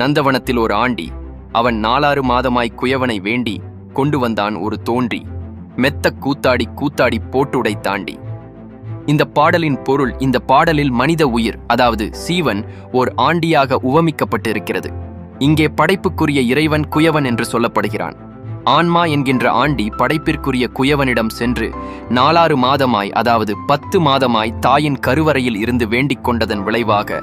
நந்தவனத்தில் ஒரு ஆண்டி அவன் நாலாறு மாதமாய் குயவனை வேண்டி கொண்டு வந்தான் ஒரு தோன்றி மெத்த கூத்தாடி கூத்தாடி போட்டுடை தாண்டி. இந்த பாடலின் பொருள் இந்த பாடலில் மனித உயிர் அதாவது சீவன் ஓர் ஆண்டியாக உவமிக்கப்பட்டிருக்கிறது. இங்கே படைப்புக்குரிய இறைவன் குயவன் என்று சொல்லப்படுகிறான். ஆன்மா என்கின்ற ஆண்டி படைப்பிற்குரிய குயவனிடம் சென்று நாலாறு மாதமாய் அதாவது பத்து மாதமாய் தாயின் கருவறையில் இருந்து வேண்டிக் கொண்டதன் விளைவாக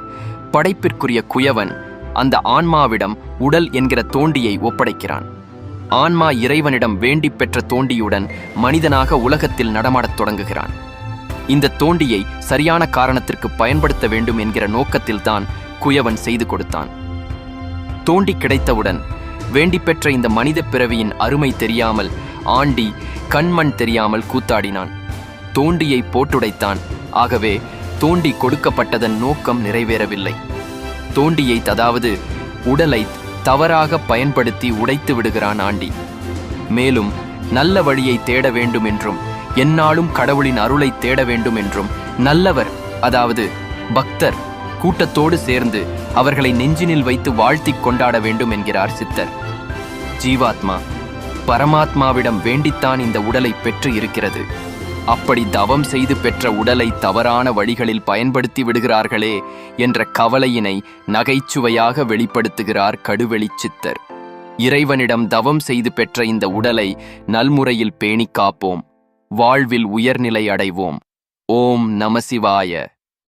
படைப்பிற்குரிய குயவன் அந்த ஆன்மாவிடம் உடல் என்கிற தோண்டியை ஒப்படைக்கிறான். ஆன்மா இறைவனிடம் வேண்டி பெற்ற தோண்டியுடன் மனிதனாக உலகத்தில் நடமாடத் தொடங்குகிறான். இந்த தோண்டியை சரியான காரணத்திற்கு பயன்படுத்த வேண்டும் என்கிற நோக்கத்தில்தான் குயவன் செய்து கொடுத்தான். தோண்டி கிடைத்தவுடன் வேண்டி பெற்ற இந்த மனித பிறவியின் அருமை தெரியாமல் ஆண்டி கண்மண் தெரியாமல் கூத்தாடினான். தோண்டியை போட்டுடைத்தான். ஆகவே தோண்டி கொடுக்கப்பட்டதன் நோக்கம் நிறைவேறவில்லை. தோண்டியை அதாவது உடலை தவறாக பயன்படுத்தி உடைத்து விடுகிறான் ஆண்டி. மேலும் நல்ல வழியை தேட வேண்டும் என்றும் என்னாலும் கடவுளின் அருளை தேட வேண்டும் என்றும் நல்லவர் அதாவது பக்தர் கூட்டத்தோடு சேர்ந்து அவர்களை நெஞ்சினில் வைத்து வாழ்த்திக் கொண்டாட வேண்டும் என்கிறார் சித்தர். ஜீவாத்மா பரமாத்மாவிடம் வேண்டித்தான் இந்த உடலை பெற்று இருக்கிறது. அப்படி தவம் செய்து பெற்ற உடலை தவறான வழிகளில் பயன்படுத்தி விடுகிறார்களே என்ற கவலையினை நகைச்சுவையாக வெளிப்படுத்துகிறார் கடுவெளிச் சித்தர். இறைவனிடம் தவம் செய்து பெற்ற இந்த உடலை நல்முறையில் பேணிக் காப்போம். வாழ்வில் உயர்நிலை அடைவோம். ஓம் நமசிவாய